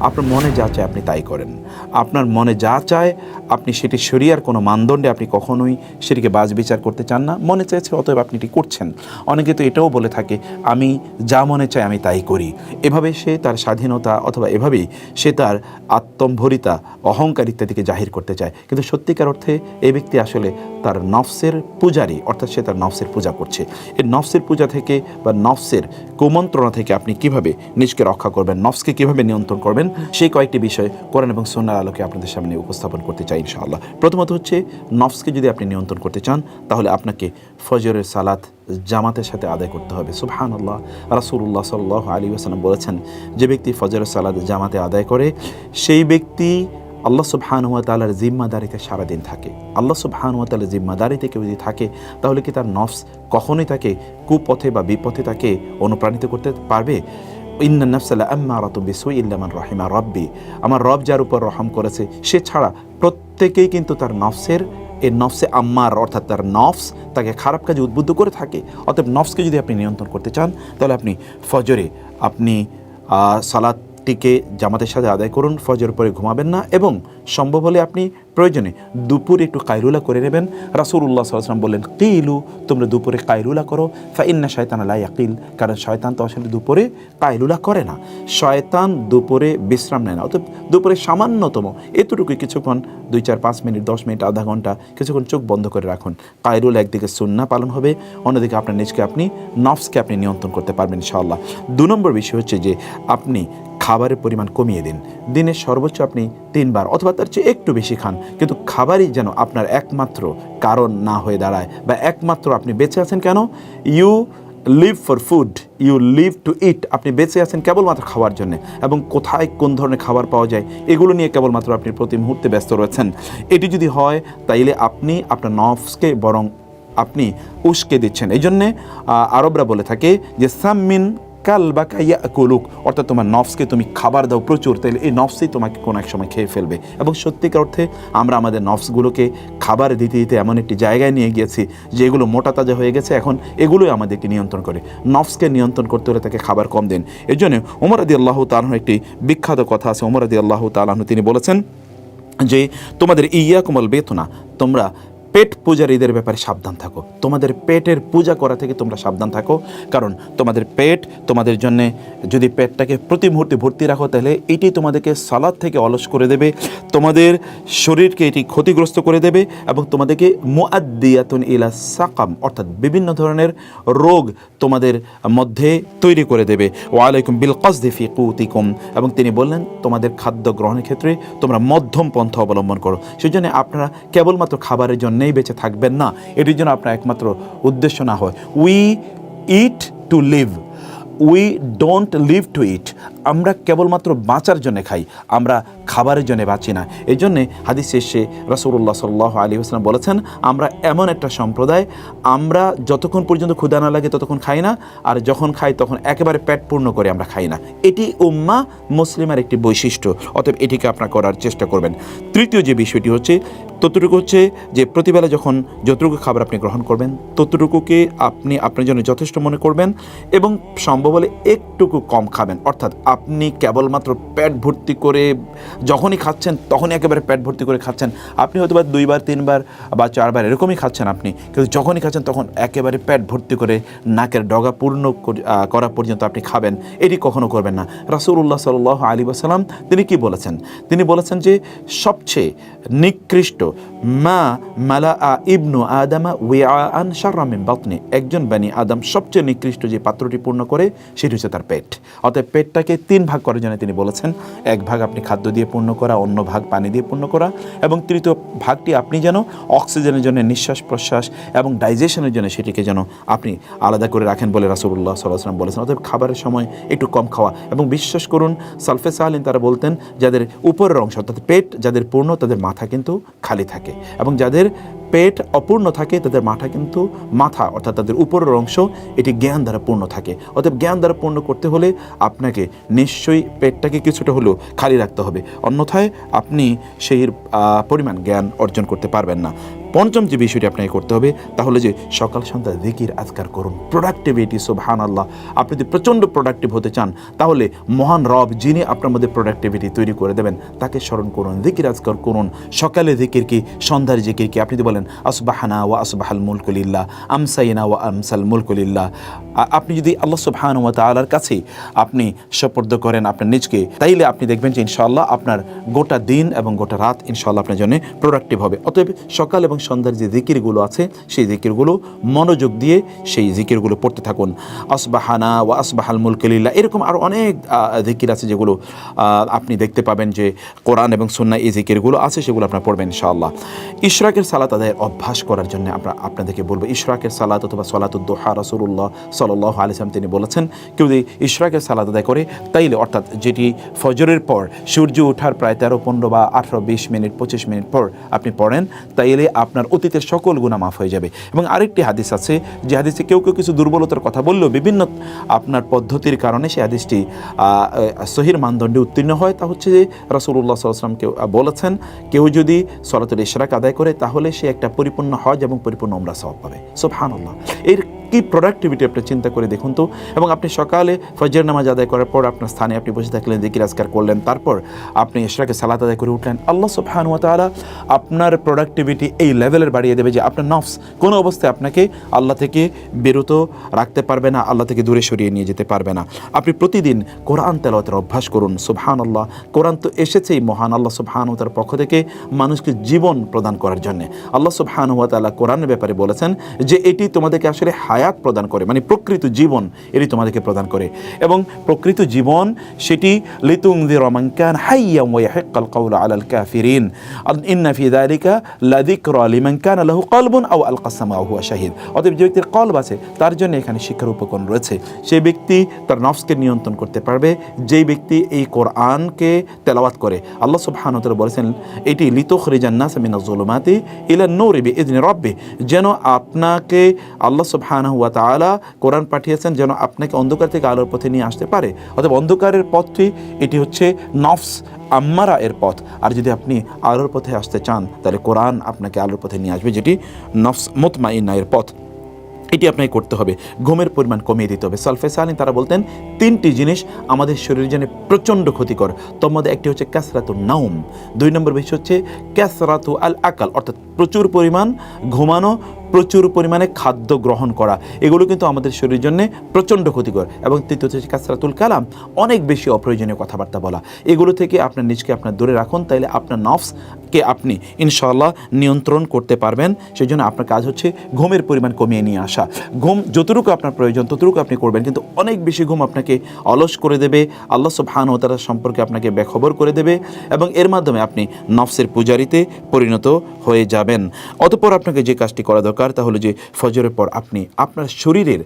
আপনার মনে যা চায় আপনি তাই করেন। আপনার মনে যা চায়, আপনি সেটি শরিয়ার কোনো মানদণ্ডে আপনি কখনোই সেটিকে বাজ বিচার করতে চান না। মনে চাইছে অতএব আপনি এটি করছেন। অনেকে তো এটাও বলে থাকে, আমি যা মনে চাই আমি তাই করি। এভাবে সে তার স্বাধীনতা অথবা এভাবেই সে তার আত্মম্ভরিতা, অহংকার ইত্যাদিকে জাহির করতে চায়। কিন্তু সত্যিকার অর্থে এই ব্যক্তি আসলে তার নফসের পূজারী, অর্থাৎ সে তার নফসের পূজা করছে। এই নফসের পূজা থেকে বা নফসের কুমন্ত্রণা থেকে আপনি কীভাবে নিজকে রক্ষা করবেন, নফসকে কীভাবে নিয়ন্ত্রণ করবেন সেই কয়েকটি বিষয় কোরআন এবং সন্ন্যার আলোকে আপনাদের সামনে উপস্থাপন করতে চাই ইনশাআল্লাহ। প্রথমত হচ্ছে, নফসকে যদি আপনি নিয়ন্ত্রণ করতে চান, তাহলে আপনাকে ফজরের সালাত জামাতের সাথে আদায় করতে হবে। সুবহান আল্লাহ রাসুল্লাহ সাল্লাহ আলী ওসালাম বলেছেন, যে ব্যক্তি ফজরের সালাদ জামাতে আদায় করে, সেই ব্যক্তি আল্লাহ সুবহানুয়া তালার জিম্মাদারিতে সারাদিন থাকে। আল্লাহ সুবহানুয়া তালার জিম্মাদারিতে কেউ যদি থাকে, তাহলে কি তার নফস কখনোই তাকে কুপথে বা বিপথে তাকে অনুপ্রাণিত করতে পারবে? ইন্না নফসাল্লাহ আম্মা রাতুবি সুই ইল্লামান রহিমা রব্বি। আমার রব যার উপর রহম করেছে সে ছাড়া প্রত্যেকেই কিন্তু তার নফসের এই নফসে আম্মার অর্থাৎ তার নফস তাকে খারাপ কাজে উদ্বুদ্ধ করে থাকে। অতএব নফসকে যদি আপনি নিয়ন্ত্রণ করতে চান তাহলে আপনি ফজরে আপনি আহ, সালাদটিকে জামাতের সাথে আদায় করুন ফজর পরে ঘুমাবেন না এবং সম্ভব হলে আপনি প্রয়োজনে দুপুরে একটু কায়রুলা করে নেবেন। রাসুল্লাহ সাল্লাম বললেন, কিলু, তোমরা দুপুরে কায়রুলা করো। ফাইন্না শয়তান আলাই আকিল কারণ শয়তান তো আসলে দুপুরে কায়রুলা করে না। শয়তান দুপুরে বিশ্রাম নেয় না অর্থাৎ দুপুরে সামান্যতম এতটুকু কিছুক্ষণ, দুই চার পাঁচ মিনিট, দশ মিনিট, আধা ঘণ্টা কিছুক্ষণ চোখ বন্ধ করে রাখুন। কায়রুল একদিকে সুন্না পালন হবে, অন্যদিকে আপনার নিজকে আপনি নফসকে আপনি নিয়ন্ত্রণ করতে পারবেন ইনশাআল্লাহ। দু নম্বর বিষয় হচ্ছে যে, আপনি খাবারের পরিমাণ কমিয়ে দিন। দিনের সর্বোচ্চ আপনি তিনবার অথবা তার চেয়ে একটু বেশি খান। কিন্তু খাবারই যেন আপনার একমাত্র কারণ না হয়ে দাঁড়ায় বা একমাত্র আপনি বেঁচে আছেন কেন? You live for food you live to eat আপনি বেঁচে আছেন কেবলমাত্র খাওয়ার জন্য। এবং কোথায় কোন ধরনের খাবার পাওয়া যায়, এগুলো নিয়ে কেবলমাত্র আপনি প্রতি মুহূর্তে ব্যস্ত রয়েছেন। এটি যদি হয়, তাইলে আপনি আপনার নফসকে বরং আপনি উস্কে দিচ্ছেন। এই জন্যে আরবরা বলে থাকে যে সাম্মিন কাল বা কুলুক, অর্থাৎ তোমার নফসকে তুমি খাবার দাও প্রচুর তাহলে এই নফসই তোমাকে কোনো এক সময় খেয়ে ফেলবে। এবং সত্যিকার অর্থে আমরা আমাদের নফসগুলোকে খাবার দিতে দিতে এমন একটি জায়গায় নিয়ে গিয়েছি যে এগুলো মোটা তাজা হয়ে গেছে, এখন এগুলোই আমাদেরকে নিয়ন্ত্রণ করে। নফসকে নিয়ন্ত্রণ করতে হলে তাকে খাবার কম দিন। এই জন্য ওমর আদি আল্লাহ তালাহ একটি বিখ্যাত কথা আছে। ওমর আদি আল্লাহ তালাহ তিনি বলেছেন যে, তোমাদের ইয়া কোমল বেতনা, তোমরা পেট পূজারীদের ব্যাপারে সাবধান থাকো। তোমাদের পেটের পূজা করা থেকে তোমরা সাবধান থাকো, কারণ তোমাদের পেট তোমাদের জন্যে যদি পেটটাকে প্রতি মুহূর্তে ভর্তি রাখো, তাহলে এটি তোমাদেরকে সালাদ থেকে অলস করে দেবে, তোমাদের শরীরকে এটি ক্ষতিগ্রস্ত করে দেবে এবং তোমাদেরকে মুআদ্দিয়াতুন ইলা সাকাম, অর্থাৎ বিভিন্ন ধরনের রোগ তোমাদের মধ্যে তৈরি করে দেবে। ওয়ালাইকুম বিল কসদি ফি কুতিকুম, এবং তিনি বললেন, তোমাদের খাদ্য গ্রহণের ক্ষেত্রে তোমরা মধ্যম পন্থা অবলম্বন করো। সেই জন্য আপনারা কেবলমাত্র খাবারের জন্যই বেঁচে থাকবেন না। এটির জন্য আপনার একমাত্র উদ্দেশ্য না হয়। We eat to live we don't live to eat আমরা কেবলমাত্র বাঁচার জন্য খাই, আমরা খাবারের জন্য বাঁচি না। এই জন্যে হাদিস শেষে রসুল্লাহ সাল্লাহ আলী হোসলাম বলেছেন, আমরা এমন একটা সম্প্রদায়, আমরা যতক্ষণ পর্যন্ত ক্ষুদা না লাগে ততক্ষণ খাই না, আর যখন খাই তখন একেবারে পেট পূর্ণ করে আমরা খাই না। এটি উম্মা মুসলিমের একটি বৈশিষ্ট্য, অতএব এটিকে আপনার করার চেষ্টা করবেন। তৃতীয় যে বিষয়টি হচ্ছে, ততটুকু হচ্ছে যে প্রতিবেলা যখন যতটুকু খাবার আপনি গ্রহণ করবেন, ততটুকুকে আপনি আপনার জন্য যথেষ্ট মনে করবেন এবং সম্ভব হলে একটুকু কম খাবেন। অর্থাৎ আপনি কেবলমাত্র পেট ভর্তি করে যখনই খাচ্ছেন, তখনই একেবারে পেট ভর্তি করে খাচ্ছেন। আপনি হয়তো বা দুইবার, তিনবার বা চারবার এরকমই খাচ্ছেন আপনি, কিন্তু যখনই খাচ্ছেন তখন একেবারে পেট ভর্তি করে নাকের ডগা পূর্ণ করা পর্যন্ত আপনি খাবেন। এটি কখনো করবেন না। রাসুল্লাহ সাল আলী সাল্লাম তিনি কি বলেছেন? তিনি বলেছেন যে সবচেয়ে নিকৃষ্ট মা মালা আ ইবনু আদামা ওয়া আন শার্রামিন বাতনি। একজন বানি আদম সবচেয়ে নিকৃষ্ট যে পাত্রটি পূর্ণ করে, সেটি হচ্ছে তার পেট। অতএব পেটটাকে তিন ভাগ করার জন্য তিনি বলেছেন, এক ভাগ আপনি খাদ্য দিয়ে পূর্ণ করা, অন্য ভাগ পানি দিয়ে পূর্ণ করা এবং তৃতীয় ভাগটি আপনি যেন অক্সিজেনের জন্য নিঃশ্বাস প্রশ্বাস এবং ডাইজেশনের জন্য সেটিকে যেন আপনি আলাদা করে রাখেন বলে রাসুল্লাহ সাল্লাম বলেছেন। অতএব খাবারের সময় একটু কম খাওয়া এবং বিশ্বাস করুন, সালফে সাহালিন তারা বলতেন, যাদের উপরের অংশ অর্থাৎ পেট, যাদের পূর্ণ, তাদের মাথা কিন্তু খালি থাকে এবং যাদের পেট অপূর্ণ থাকে, তাদের মাথা কিন্তু মাথা, অর্থাৎ তাদের উপরের অংশ, এটি জ্ঞান দ্বারা পূর্ণ থাকে। অর্থাৎ জ্ঞান দ্বারা পূর্ণ করতে হলে আপনাকে নিশ্চয়ই পেটটাকে কিছুটা হলেও খালি রাখতে হবে। অন্যথায় আপনি সেই পরিমাণ জ্ঞান অর্জন করতে পারবেন না। পঞ্চম যে বিষয়টি আপনাকে করতে হবে তাহলে যে সকাল সন্ধ্যা জিকির আজকার করুন। প্রোডাক্টিভিটি সোবহান আল্লাহ আপনি যদি প্রচণ্ড প্রোডাক্টিভ হতে চান, তাহলে মহান রব যিনি আপনার মধ্যে প্রোডাক্টিভিটি তৈরি করে দেবেন, তাকে স্মরণ করুন, জিকির আজকার করুন। সকালে জিকির কি, সন্ধ্যার জিকির কি? আপনি যদি বলেন, আসবাহানা ওয়া আসবাহাল মুলকুলিল্লাহ আমসাইনা ওয়া আমসাল মুলকুলিল্লাহ আপনি যদি আল্লাহ সুবহান ওয়া তাআলার কাছে আপনি সপর্দ করেন আপনার নিজকে, তাইলে আপনি দেখবেন যে ইনশাআল্লাহ আপনার গোটা দিন এবং গোটা রাত ইনশাআল্লাহ আপনার জন্য প্রোডাক্টিভ হবে। অতএব সকাল এবং সন্ধ্যার যে জিকিরগুলো আছে, সেই জিকিরগুলো মনোযোগ দিয়ে সেই জিকিরগুলো পড়তে থাকুন। আসবাহানা ওয়া আসবাহাল মুলকুলিল্লাহ এরকম আরও অনেক জিকির আছে যেগুলো আপনি দেখতে পাবেন যে কোরআন এবং সুন্না এই জিকিরগুলো আছে, সেগুলো আপনার পড়বেন ইনশাআল্লাহ। ইশরাকের সালাত আদায়ের অভ্যাস করার জন্য আমরা আপনাদেরকে বলব, ইশরাকের সালাত অথবা সলাতুদ্দোহা রসুল্লাহ সাল্লাহ আলিসাম তিনি বলেছেন, কেউ যদি ইশরাকের সালাত আদায় করে, তাইলে অর্থাৎ যেটি ফজরের পর, সূর্য ওঠার প্রায় তেরো, পনেরো বা আঠারো, বিশ মিনিট, পঁচিশ মিনিট পর আপনি পড়েন, তাইলে আপনার অতীতের সকল গুণা মাফ হয়ে যাবে। এবং আরেকটি হাদিস আছে, যে হাদিসে কেউ কেউ কিছু দুর্বলতার কথা বললেও বিভিন্ন আপনার পদ্ধতির কারণে সেই হাদিসটি সহির মানদণ্ডে উত্তীর্ণ হয়। তা হচ্ছে যে রাসুল্লাহ সাল্লাম কেউ বলেছেন, কেউ যদি সলাতুল ইশরাক আদায় করে, তাহলে সে একটা পরিপূর্ণ হজ এবং পরিপূর্ণ ওমরা সব পাবে। সুবহানাল্লাহ। এর কি প্রোডাক্টিভিটি আপনি চিন্তা করে দেখুন তো? এবং আপনি সকালে ফজর নামাজ আদায় করার পর আপনার স্থানে আপনি বসে থাকলেন দিকির আজকার করলেন, তারপর আপনি ইশরাকে সালাত আদায় করে উঠলেন। আল্লাহ সুবহান ওয়া তাআলা আপনার প্রোডাক্টিভিটি এই লেভেলের বাড়িয়ে দেবে যে আপনার নফস কোনো অবস্থায় আপনাকে আল্লাহ থেকে বিরত রাখতে পারবে না, আল্লাহ থেকে দূরে সরিয়ে নিয়ে যেতে পারবে না। আপনি প্রতিদিন কোরআন তেলাওয়াতের অভ্যাস করুন সুবহান আল্লাহ কোরআন তো এসেছেই মহান আল্লাহ সুবহান তার পক্ষ থেকে মানুষকে জীবন প্রদান করার জন্য। আল্লাহ সুবহান তাআলা কোরআনের ব্যাপারে বলেছেন যে এটি তোমাদেরকে আসলে হায়াত প্রদান করে মানে প্রকৃত জীবন এটি তোমাদেরকে প্রদান করে। এবং প্রকৃত জীবন সেটি লিতুংযিরা মান কান হাইয়াম ওয়া ইয়াহিক্কাল কাউলু আলাল কাফিরিন। ইন্না ফি যালিকা লাযিকরা লিমান কানা লাহু কলবুন আও আলকা সামাউ হুয়া শাহিদ। অতএব যে ব্যক্তির কলব আছে, তার জন্য এখানে শিক্ষার উপকরণ রয়েছে। সেই ব্যক্তি তার নফসকে নিয়ন্ত্রণ করতে পারবে, যেই ব্যক্তি এই কোরআনকে তেলাওয়াত করে। আল্লাহ সুবহানাহু ওয়া বলেছেন, এটি লিতুখরিজান নাস মিনাজ জুলুমাতি ইলা নূরি বিইذনি রাব্বি যেন আপনাকে আল্লাহ সুবহানাহু ওয়া কোরআন পাঠিয়েছেন যেন আপনাকে অন্ধকার থেকে আলোর পথে নিয়ে আসতে পারে। অতএব অন্ধকারের পথটি, এটি হচ্ছে নফস আম্মারা এর পথ। আর যদি আপনি আলোর পথে আসতে চান, তাহলে কোরআন আপনাকে আলোর পথে নিয়ে আসবে, যেটি নফস মুতমাইন্না এর পথ। এটি আপনাকে করতে হবে। ঘুমের পরিমাণ কমিয়ে দিতে হবে। সালফেস আলী তারা বলতেন, তিনটি জিনিস আমাদের শরীরের জন্য প্রচণ্ড ক্ষতিকর। তোর মধ্যে একটি হচ্ছে ক্যাসরাতু নাউম দুই নম্বর বিষয় হচ্ছে ক্যাসরাতু আল আকাল অর্থাৎ প্রচুর পরিমাণ ঘুমানো প্রচুর পরিমাণে খাদ্য গ্রহণ করা। এগুলো কিন্তু আমাদের শরীরের জন্য প্রচণ্ড ক্ষতিকর এবং তৃতীয় হচ্ছে কাসরাতুল কালাম, অনেক বেশি অপ্রয়োজনীয় কথাবার্তা বলা। এগুলো থেকে আপনার নিজকে আপনার দূরে রাখুন, তাইলে আপনার নফসকে আপনি ইনশাল্লাহ নিয়ন্ত্রণ করতে পারবেন। সেই জন্য আপনার কাজ হচ্ছে ঘুমের পরিমাণ কমিয়ে নিয়ে আসা। ঘুম যতটুকু আপনার প্রয়োজন ততটুকু আপনি করবেন, কিন্তু অনেক বেশি ঘুম আপনাকে অলস করে দেবে, আল্লাহ সুবহান ও তারা সম্পর্কে আপনাকে বেখবর করে দেবে এবং এর মাধ্যমে আপনি নফসের পূজারিতে পরিণত হয়ে যাবেন। অতপর আপনাকে যে কাজটি করা দরকার তাহলে যে ফজরের পর আপনি আপনার শরীরের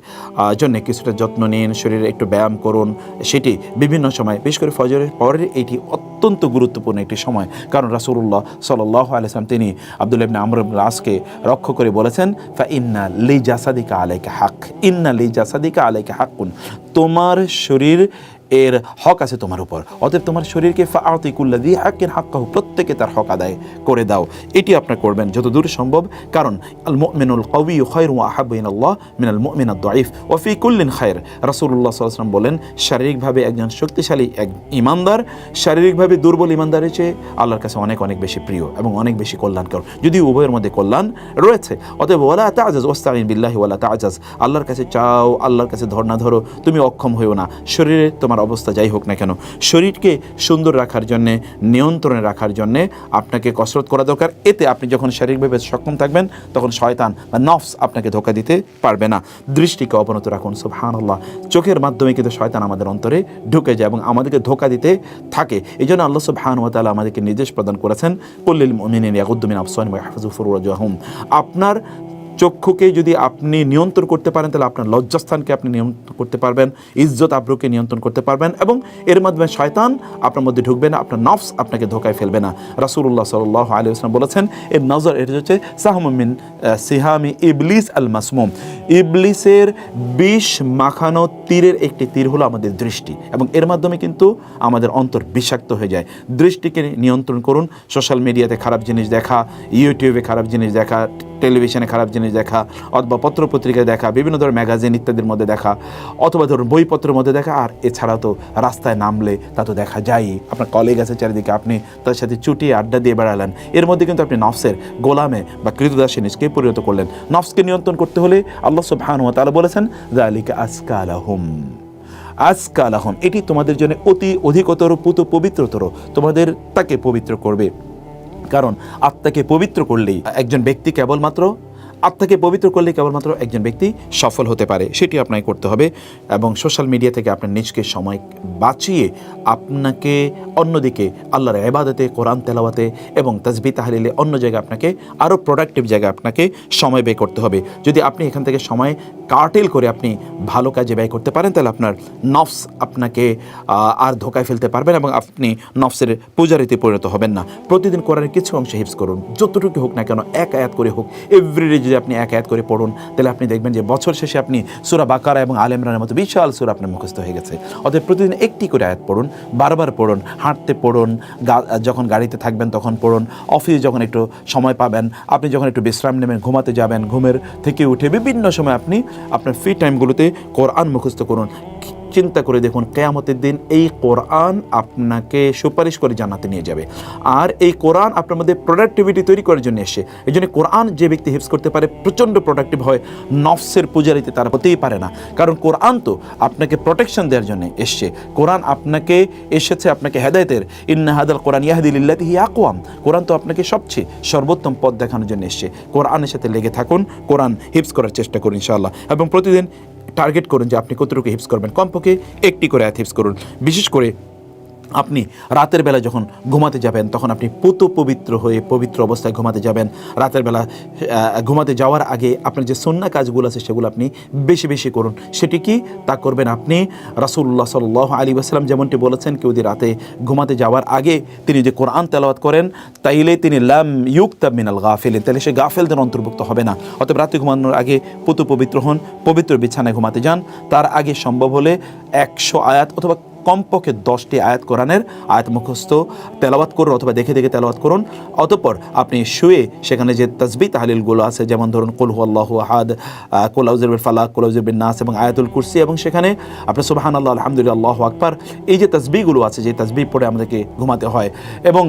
জন্য কিছুটা যত্ন নিন, শরীরে একটু ব্যায়াম করুন, সেটি বিভিন্ন সময়, বিশেষ করে ফজরের পরের এটি অত্যন্ত গুরুত্বপূর্ণ একটি সময়। কারণ রাসূলুল্লাহ সাল্লাহ আলাইসলাম তিনি আব্দুল ইবনে আমর আসকে রক্ষ করে বলেছেন, ফা ইন্না লি জাসাদিকা আলাইকা হাক। ইন্না লি জাসাদিকা আলাইকা হাক্কুন। তোমার শরীর এর হক আছে তোমার উপর। অতএব তোমার শরীরকে ফা ফাআতিকুল্লা দিয়ে হাক্কিন হাক্কাহু, প্রত্যেকে তার হক আদায় করে দাও। এটি আপনার করবেন যত দূর সম্ভব। কারণ, আল মুমিনুল কওয়ি খায়রু ওয়া আহাব্বু ইলাল্লাহ মিনাল মুমিন আদ-দাঈফ ওয়া ফি কুল্লিন খায়র। আলাইহি ওয়াসাল্লাম বলেন, শারীরিকভাবে একজন শক্তিশালী, এক ইমানদার, শারীরিকভাবে দুর্বল ইমানদারের চেয়ে আল্লাহর কাছে অনেক অনেক বেশি প্রিয় এবং অনেক বেশি কল্যাণকর। যদি উভয়ের মধ্যে কল্যাণ রয়েছে, অতএব ওয়ালা তাজাজ ওয়াস্তাইন বিল্লাহি ওয়ালা তাজাজ। আল্লাহর কাছে চাও, আল্লাহর কাছে ধর্ণা ধরো, তুমি অক্ষম হইও না। শরীরে তোমার অবস্থা যাই হোক না কেন, শরীরকে সুন্দর রাখার জন্যে, নিয়ন্ত্রণে রাখার জন্যে আপনাকে কসরত করা দরকার। এতে আপনি যখন শারীরিকভাবে সক্ষম থাকবেন, তখন শয়তান বা নফস আপনাকে ধোকা দিতে পারবে না। দৃষ্টিকে অবনত রাখুন, সুবহানাল্লাহ। চোখের মাধ্যমে কিন্তু শয়তান আমাদের অন্তরে ঢুকে যায় এবং আমাদেরকে ধোকা দিতে থাকে। এই জন্য আল্লাহ সুবহান ওয়া তাআলা আমাদেরকে নির্দেশ প্রদান করেছেন কুল্লিল মুমিনিন ইয়াগুদ্দু মিন আবসারিহিম ওয়া ইয়াহফাযু ফুরুজাহুম আপনার চক্ষুকে যদি আপনি নিয়ন্ত্রণ করতে পারেন, তাহলে আপনার লজ্জাস্থানকে আপনি নিয়ন্ত্রণ করতে পারবেন, ইজ্জত আব্রুকে নিয়ন্ত্রণ করতে পারবেন এবং এর মাধ্যমে শয়তান আপনার মধ্যে ঢুকবে না, আপনার নফস আপনাকে ধোকায় ফেলবে না। রাসূলুল্লাহ সাল্লাহ আলী আসলাম বলেছেন, এর নজর এটা হচ্ছে সাহমিন সিহামি ইবলিস আল মাসমুম ইবলিসের বিষ মাখানো তীরের একটি তীর হলো আমাদের দৃষ্টি এবং এর মাধ্যমে কিন্তু আমাদের অন্তর বিষাক্ত হয়ে যায়। দৃষ্টিকে নিয়ন্ত্রণ করুন, সোশ্যাল মিডিয়াতে খারাপ জিনিস দেখা, ইউটিউবে খারাপ জিনিস দেখা টেলিভিশনে খারাপ জিনিস দেখা, অথবা পত্রপত্রিকায় দেখা, বিভিন্ন ধরনের ম্যাগাজিন ইত্যাদির মধ্যে দেখা, অথবা ধরুন বইপত্রের মধ্যে দেখা, আর এছাড়া তো রাস্তায় নামলে তা তো দেখা যায়ই। আপনার কলিগ আছে চারিদিকে, আপনি তার সাথে চুটিয়ে আড্ডা দিয়ে বেড়ালেন। এর মধ্যে কিন্তু আপনি নফসের গোলামে বা কৃতদাসী নিজকে পরিণত করলেন। নফসকে নিয়ন্ত্রণ করতে হলে আল্লাহ সুবহানাহু ওয়া তাআলা বলেছেন, যালিকা আসকালাহুম। আজকালাহম এটি তোমাদের জন্য অতি অধিকতর পুত পবিত্রতর। তোমাদের তাকে পবিত্র করবে। কারণ আত্মাকে পবিত্র করলেই একজন ব্যক্তি কেবলমাত্র আত্মাকে পবিত্র করলে কেবলমাত্র একজন ব্যক্তি সফল হতে পারে, সেটি আপনাকে করতে হবে এবং সোশ্যাল মিডিয়া থেকে আপনার নিজকে সময় বাঁচিয়ে আপনাকে অন্যদিকে আল্লাহর এবাদতে কোরআন তেলাওয়াতে এবং তাজবি তাহলিলে অন্য জায়গায় আপনাকে, আরও প্রোডাক্টিভ জায়গায় আপনাকে সময় ব্যয় করতে হবে। যদি আপনি এখান থেকে সময় কার্টেল করে আপনি ভালো কাজে ব্যয় করতে পারেন, তাহলে আপনার নফস আপনাকে আর ধোকায় ফেলতে পারবেন এবং আপনি নফসের পূজারিতে পরিণত হবেন না। প্রতিদিন কোরআনের কিছু অংশ হিপস করুন, যতটুকু হোক না কেন, এক আয়াত করে হোক এভরিডে যদি আপনি এক এক করে পড়ুন, তাহলে আপনি দেখবেন যে বছর শেষে আপনি সুরা বাকারা এবং আলেমরানের মতো বিশাল সুর আপনার মুখস্থ হয়ে গেছে। অতএব প্রতিদিন একটি করে আয়াত পড়ুন, বারবার পড়ুন, হাঁটতে পড়ুন যখন গাড়িতে থাকবেন তখন পড়ুন, অফিসে যখন একটু সময় পাবেন, আপনি যখন একটু বিশ্রাম নেবেন, ঘুমাতে যাবেন, ঘুমের থেকে উঠে বিভিন্ন সময় আপনি আপনার ফ্রি টাইমগুলোতে কোরআন মুখস্থ করুন। চিন্তা করে দেখুন, কেয়ামতের দিন এই কোরআন আপনাকে সুপারিশ করে জানাতে নিয়ে যাবে। আর এই কোরআন আপনার মধ্যে প্রোডাক্টিভিটি তৈরি করার জন্য এসে এই জন্য কোরআন যে ব্যক্তি হিপস করতে পারে, প্রচণ্ড প্রোডাক্টিভ হয়, নফসের পূজারিতে তারা হতেই পারে না। কারণ কোরআন তো আপনাকে প্রোটেকশন দেওয়ার জন্য এসছে। কোরআন আপনাকে এসেছে আপনাকে হেদায়তের। ইন্না হাদাল কোরআন ইয়াহদিল্লাহি আকওয়াম। কোরআন তো আপনাকে সবচেয়ে সর্বোত্তম পথ দেখানোর জন্য এসছে। কোরআনের সাথে লেগে থাকুন, কোরআন হিপস করার চেষ্টা করুন ইনশাআল্লাহ। এবং প্রতিদিন টার্গেট করুন যে আপনি কতটুকু হিপস করবেন। কমপক্ষে একটি করে আয়াত হিপস করুন। বিশেষ করে আপনি রাতের বেলা যখন ঘুমাতে যাবেন, তখন আপনি পুত পবিত্র হয়ে পবিত্র অবস্থায় ঘুমাতে যাবেন। রাতের বেলা ঘুমাতে যাওয়ার আগে আপনার যে সন্না কাজগুলো আছে, সেগুলো আপনি বেশি বেশি করুন। সেটি কি? তা করবেন আপনি রাসূলুল্লাহ সাল্লাহ আলী আসসালাম যেমনটি বলেছেন, কেউ যদি রাতে ঘুমাতে যাওয়ার আগে তিনি যে কোরআন তেলাওয়াত করেন, তাইলে তিনি লাম ইউক্তা মিনাল গাফেলেন তাহলে সে গাফেলদের অন্তর্ভুক্ত হবে না। অতএব রাতে ঘুমানোর আগে পুতু পবিত্র হন, পবিত্র বিছানায় ঘুমাতে যান। তার আগে সম্ভব হলে একশো আয়াত অথবা কমপক্ষে দশটি আয়াত কোরআনের আয়াত মুখস্থ তেলাওয়াত করুন অথবা দেখে দেখে তেলাওয়াত করুন। অতঃপর আপনি শুয়ে সেখানে যে তসবি তাহলিলগুলো আছে, যেমন ধরুন কুলহু আল্লাহ আহাদ কোলাউজের ফালাক কোলাউজের নাস এবং আয়াতুল কুরসি এবং সেখানে আপনি সুবাহান আল্লাহ আলহামদুলিল্লাহ আকবার, এই যে তসবিগুলো আছে, যে তসবি পড়ে আমাদেরকে ঘুমাতে হয়। এবং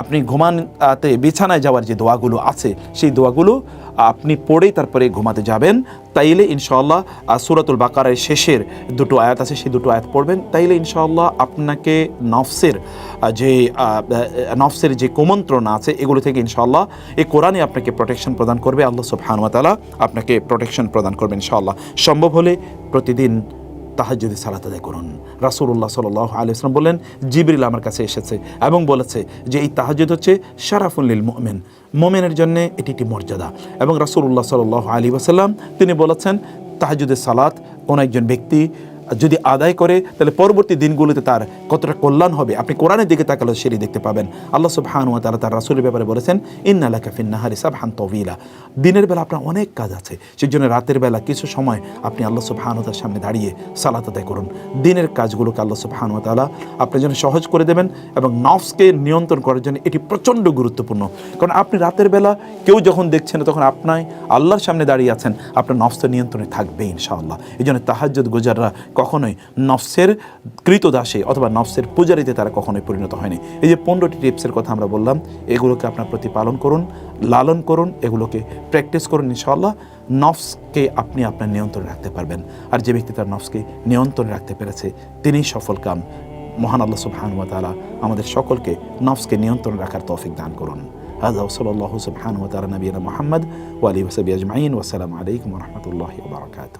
আপনি ঘুমানতে, বিছানায় যাওয়ার যে দোয়াগুলো আছে, সেই দোয়াগুলো আপনি পড়েই তারপরে ঘুমাতে যাবেন। তাইলে ইনশাআল্লাহ সুরাতুল বাকারের শেষের দুটো আয়াত আছে, সেই দুটো আয়াত পড়বেন। তাইলে ইনশাআল্লাহ আপনাকে নফসের যে নফসের যে কুমন্ত্রণা আছে, এগুলো থেকে ইনশাআল্লাহ এই কোরআনে আপনাকে প্রোটেকশন প্রদান করবে। আল্লাহ সুবহানাহু তালা আপনাকে প্রোটেকশন প্রদান করবে ইনশাআল্লাহ। সম্ভব হলে প্রতিদিন তাহাজ্জুদি সালাত আদায় করুন। রাসুল্লাহ সাল আলী ইসলাম বললেন, জিবরিল আমার কাছে এসেছে এবং বলেছে যে এই তাহাজুদ হচ্ছে শারাফুল্লিল মোমেন। মোমেনের জন্য এটি একটি মর্যাদা। এবং রাসুল্লাহ সাল আলী আসাল্লাম তিনি বলেছেন তাহাজুদের সালাত কোনো একজন ব্যক্তি যদি আদায় করে, তাহলে পরবর্তী দিনগুলোতে তার কতটা কল্যাণ হবে? আপনি কোরআনের দিকে তাকালে সেটি দেখতে পাবেন। আল্লাহ সুবহান ওয়া তাআলা তার রাসুলের ব্যাপারে বলেছেন, ইন্না লাকা ফিন নাহারি সাবহান তাওয়িলা দিনের বেলা আপনার অনেক কাজ আছে। সেই জন্য রাতের বেলা কিছু সময় আপনি আল্লাহ সুবহান তাআলার সামনে দাঁড়িয়ে সালাত আদায় করুন। দিনের কাজগুলোকে আল্লাহ সুবহান ওয়া তাআলা আপনার জন্য সহজ করে দেবেন এবং নফসকে নিয়ন্ত্রণ করার জন্য এটি প্রচণ্ড গুরুত্বপূর্ণ। কারণ আপনি রাতের বেলা কেউ যখন দেখছেন, তখন আপনার আল্লাহর সামনে দাঁড়িয়ে আছেন। আপনার নফসের নিয়ন্ত্রণে থাকবে ইনশাআল্লাহ। এই জন্য তাহাজ্জুদ গুজাররা কখনোই নফসের কৃতদাসে অথবা নফসের পূজারিতে তারা কখনোই পরিণত হয়নি এই যে পনেরোটি টিপসের কথা আমরা বললাম এগুলোকে আপনার প্রতি পালন করুন লালন করুন এগুলোকে প্র্যাকটিস করুন ইনশাআল্লাহ নফসকে আপনি আপনার নিয়ন্ত্রণে রাখতে পারবেন আর যে ব্যক্তি তার নফসকে নিয়ন্ত্রণে রাখতে পেরেছে তিনিই সফল কাম মহান আল্লাহ সুবহান ওয়া তাআলা আমাদের সকলকে নফসকে নিয়ন্ত্রণ রাখার তৌফিক দান করুন هذا وصلى الله سبحانه وتعالى نبينا محمد وآله وصحبه أجمعين والسلام عليكم ورحمة الله وبركاته